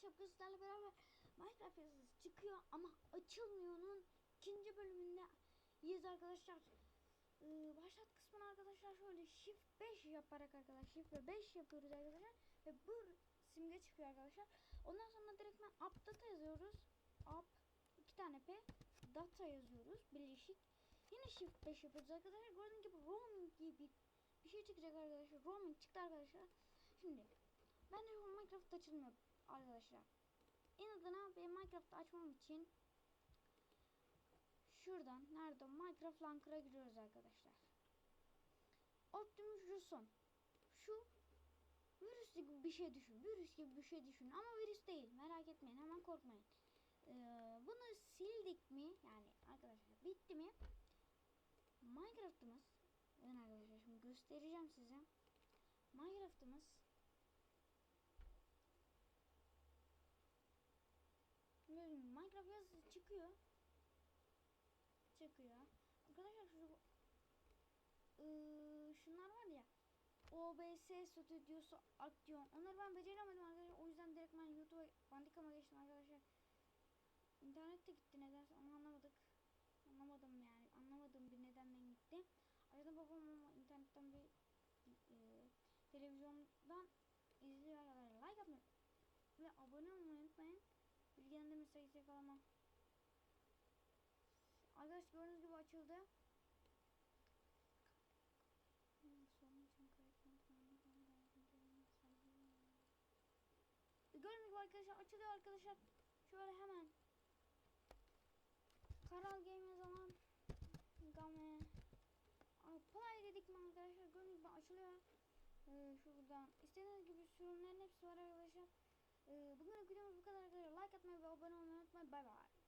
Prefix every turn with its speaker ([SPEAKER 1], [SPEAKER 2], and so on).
[SPEAKER 1] arkadaşlar sizlerle beraber Minecraft yazısı çıkıyor ama açılmıyor'nun ikinci bölümünde yiyiz arkadaşlar. Ee, başlat kısmını arkadaşlar şöyle shift 5 yaparak arkadaşlar shift 5 yapıyoruz arkadaşlar ve bu simge çıkıyor arkadaşlar. Ondan sonra direkt ben data yazıyoruz. Up iki tane p data yazıyoruz birleşik. Yine shift 5 yapıyoruz arkadaşlar. Gördüğünüz gibi roaming gibi bir, şey çıkacak arkadaşlar. Roaming çıktı arkadaşlar. Şimdi ben de Minecraft açılmıyor arkadaşlar. En adına benim Minecraft açmam için şuradan nerede Minecraft Launcher'a giriyoruz arkadaşlar. Optimus Reson. Şu virüs gibi bir şey düşün. Virüs gibi bir şey düşün. Ama virüs değil. Merak etmeyin. Hemen korkmayın. Ee, bunu sildik mi? Yani arkadaşlar bitti mi? Minecraft'ımız ben arkadaşlar şimdi göstereceğim size. Minecraft'ımız Gördüğünüz gibi Minecraft yazısı çıkıyor. Çıkıyor. Arkadaşlar şu ıı, şunlar var ya OBS stüdyosu aksiyon. Onları ben beceremedim arkadaşlar. O yüzden direkt ben YouTube'a Bandicam'a geçtim arkadaşlar. İnternet de gitti nedense onu anlamadık. Anlamadım yani. Anlamadığım bir nedenden gitti. Arada babam ama internetten bir e, televizyondan izliyor arkadaşlar. Like atmayı ve abone olmayı unutmayın. Bilgilendirme sayısı yakalama. Arkadaşlar gördüğünüz gibi açıldı. Gördüğünüz gibi arkadaşlar açılıyor arkadaşlar. Şöyle hemen. Karal Game zaman. Game. Play dedik mi arkadaşlar gördüğünüz gibi açılıyor. Ee, şuradan istediğiniz gibi sürümlerin hepsi var arkadaşlar. Ee, bugün videomuz bu kadar abone olmayı unutmayın. Bay bay.